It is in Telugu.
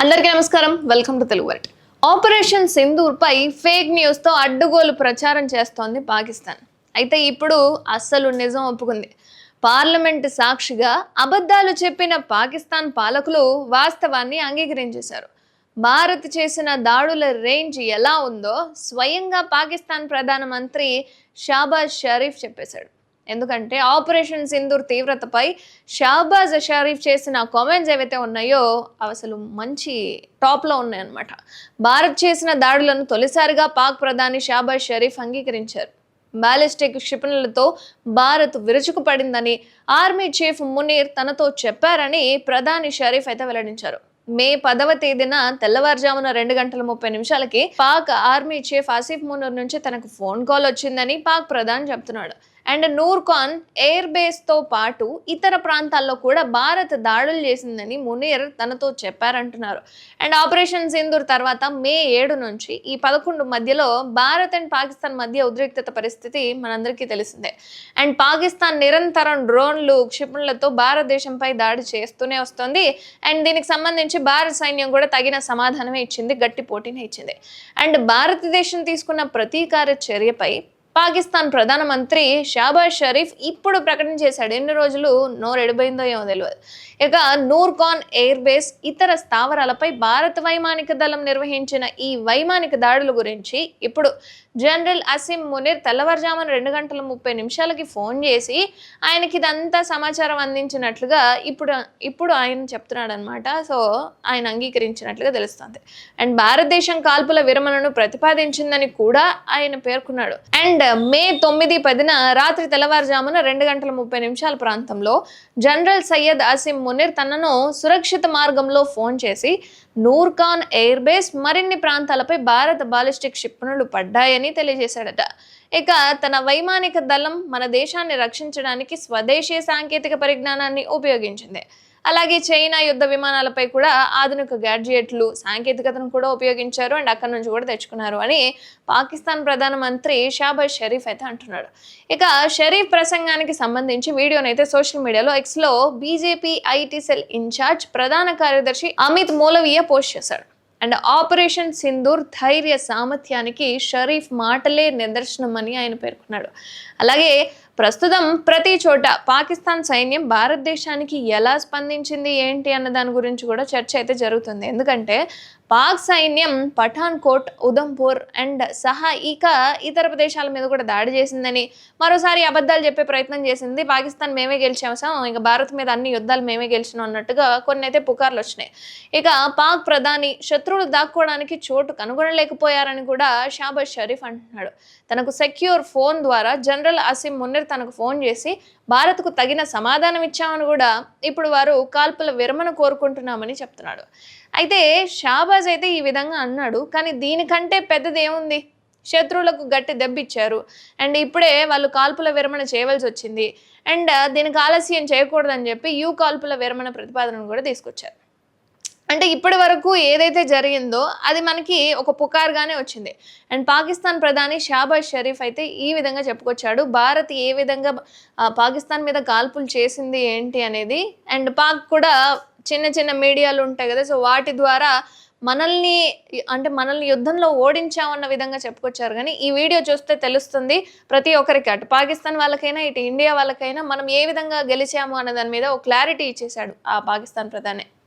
అందరికీ నమస్కారం. Welcome to Telugu world operation సింధూర్పై fake న్యూస్తో అడ్డుగోలు ప్రచారం చేస్తోంది పాకిస్తాన్. అయితే ఇప్పుడు అస్సలు నిజం ఒప్పుకుంది. పార్లమెంట్ సాక్షిగా అబద్ధాలు చెప్పిన పాకిస్తాన్ పాలకులు వాస్తవాన్ని అంగీకరించేశారు. భారత్ చేసిన దాడుల రేంజ్ ఎలా ఉందో స్వయంగా పాకిస్తాన్ ప్రధానమంత్రి షాబాజ్ షరీఫ్ చెప్పేశాడు. ఎందుకంటే ఆపరేషన్ సింధూర్ తీవ్రతపై షాబాజ్ షరీఫ్ చేసిన కామెంట్స్ ఏవైతే ఉన్నాయో అసలు మంచి టాప్లో ఉన్నాయన్నమాట. భారత్ చేసిన దాడులను తొలిసారిగా పాక్ ప్రధాని షాబాజ్ షరీఫ్ అంగీకరించారు. బాలిస్టిక్ క్షిపణులతో భారత్ విరుచుకుపడిందని ఆర్మీ చీఫ్ మునీర్ తనతో చెప్పారని ప్రధాని షరీఫ్ అయితే వెల్లడించారు. మే పదవ తేదీన తెల్లవారుజామున రెండు గంటల ముప్పై నిమిషాలకి పాక్ ఆర్మీ చీఫ్ ఆసిఫ్ మునూర్ నుంచి తనకు ఫోన్ కాల్ వచ్చిందని పాక్ ప్రధాని చెప్తున్నాడు. అండ్ నూర్ఖాన్ ఎయిర్ బేస్తో పాటు ఇతర ప్రాంతాల్లో కూడా భారత్ దాడులు చేసిందని మునీర్ తనతో చెప్పారంటున్నారు. అండ్ ఆపరేషన్ సింధూర్ తర్వాత మే ఏడు నుంచి ఈ పదకొండు మధ్యలో భారత్ అండ్ పాకిస్తాన్ మధ్య ఉద్రిక్తత పరిస్థితి మనందరికీ తెలిసిందే. అండ్ పాకిస్తాన్ నిరంతరం డ్రోన్లు క్షిపణులతో భారతదేశంపై దాడి చేస్తూనే వస్తుంది. అండ్ దీనికి సంబంధించి భారత సైన్యం కూడా తగిన సమాధానమే ఇచ్చింది గట్టి పోటీనే ఇచ్చింది. అండ్ భారతదేశం తీసుకున్న ప్రతీకార చర్యపై పాకిస్తాన్ ప్రధానమంత్రి షాబాజ్ షరీఫ్ ఇప్పుడు ప్రకటన చేశాడు. ఎన్ని రోజులు? నోరు ఎడిపోయిందో ఏమో తెలియదు ఇక నూర్కాన్ ఎయిర్ బేస్ ఇతర స్థావరాలపై భారత వైమానిక దళం నిర్వహించిన ఈ వైమానిక దాడుల గురించి ఇప్పుడు జనరల్ అసిమ్ మునీర్ తెల్లవారుజామున రెండు గంటల ముప్పై నిమిషాలకి ఫోన్ చేసి ఆయనకి ఇదంతా సమాచారం అందించినట్లుగా ఇప్పుడు ఇప్పుడు ఆయన చెప్తున్నాడు అనమాట సో ఆయన అంగీకరించినట్లుగా తెలుస్తుంది. అండ్ భారతదేశం కాల్పుల విరమణను ప్రతిపాదించిందని కూడా ఆయన పేర్కొన్నాడు. అండ్ మే తొమ్మిది పదిన రాత్రి తెల్లవారుజామున రెండు గంటల ముప్పై నిమిషాల ప్రాంతంలో జనరల్ సయ్యద్ అసిమ్ మునిర్ తనను సురక్షిత మార్గంలో ఫోన్ చేసి నూర్ఖాన్ ఎయిర్ బేస్ మరిన్ని ప్రాంతాలపై భారత బాలిస్టిక్ క్షిపణులు పడ్డాయని తెలియజేశాడట. ఇక తన వైమానిక దళం మన దేశాన్ని రక్షించడానికి స్వదేశీ సాంకేతిక పరిజ్ఞానాన్ని ఉపయోగించింది. అలాగే చైనా యుద్ధ విమానాలపై కూడా ఆధునిక గ్యాడ్జెట్లు సాంకేతికతను కూడా ఉపయోగించారు. అండ్ అక్కడ నుంచి కూడా తెచ్చుకున్నారు అని పాకిస్తాన్ ప్రధానమంత్రి షాబాజ్ షరీఫ్ అయితే అంటున్నాడు. ఇక షరీఫ్ ప్రసంగానికి సంబంధించి వీడియోనైతే సోషల్ మీడియాలో ఎక్స్లో బీజేపీ ఐటీ సెల్ ఇన్ఛార్జ్ ప్రధాన కార్యదర్శి అమిత్ మూలవియా పోస్ట్ చేశాడు. అండ్ ఆపరేషన్ సింధూర్ ధైర్య సామర్థ్యానికి షరీఫ్ మాటలే నిదర్శనం అని ఆయన పేర్కొన్నాడు. అలాగే ప్రస్తుతం ప్రతి చోట పాకిస్తాన్ సైన్యం భారతదేశానికి ఎలా స్పందించింది ఏంటి అన్న దాని గురించి కూడా చర్చ అయితే జరుగుతుంది. ఎందుకంటే పాక్ సైన్యం పఠాన్కోట్ ఉదంపూర్ అండ్ సహా ఇక ఇతర ప్రదేశాల మీద కూడా దాడి చేసిందని మరోసారి అబద్ధాలు చెప్పే ప్రయత్నం చేసింది. పాకిస్తాన్ మేమే గెలిచేసాం ఇక భారత్ మీద అన్ని యుద్ధాలు మేమే గెలిచినాం అన్నట్టుగా కొన్ని అయితే పుకార్లు వచ్చినాయి. ఇక పాక్ ప్రధాని శత్రువులు దాక్కోవడానికి చోటు కనుగొనలేకపోయారని కూడా షాబాజ్ షరీఫ్ అంటున్నాడు. తనకు సెక్యూర్ ఫోన్ ద్వారా జనరల్ అసిం మున్నర్ తనకు ఫోన్ చేసి భారత్కు తగిన సమాధానం ఇచ్చామని కూడా ఇప్పుడు వారు కాల్పుల విరమణ కోరుకుంటున్నామని చెప్తున్నాడు. అయితే షాబాజ్ అయితే ఈ విధంగా అన్నాడు కానీ దీనికంటే పెద్దది ఏముంది? శత్రువులకు గట్టి దెబ్బిచ్చారు. అండ్ ఇప్పుడే వాళ్ళు కాల్పుల విరమణ చేయవలసి వచ్చింది. అండ్ దీనికి ఆలస్యం చేయకూడదని చెప్పి యూ కాల్పుల విరమణ ప్రతిపాదనను కూడా తీసుకొచ్చారు. అంటే ఇప్పటి వరకు ఏదైతే జరిగిందో అది మనకి ఒక పుకార్గానే వచ్చింది. అండ్ పాకిస్తాన్ ప్రధాని షాబాజ్ షరీఫ్ అయితే ఈ విధంగా చెప్పుకొచ్చాడు. భారత్ ఏ విధంగా పాకిస్తాన్ మీద కాల్పులు చేసింది ఏంటి అనేది అండ్ పాక్ కూడా చిన్న చిన్న మీడియాలు ఉంటాయి కదా సో వాటి ద్వారా మనల్ని అంటే మనల్ని యుద్ధంలో ఓడించామన్న విధంగా చెప్పుకొచ్చారు. కానీ ఈ వీడియో చూస్తే తెలుస్తుంది ప్రతి ఒక్కరికి. అటు పాకిస్తాన్ వాళ్ళకైనా ఇటు ఇండియా వాళ్ళకైనా మనం ఏ విధంగా గెలిచాము అన్న దాని మీద ఒక క్లారిటీ ఇచ్చేశాడు ఆ పాకిస్తాన్ ప్రధాని.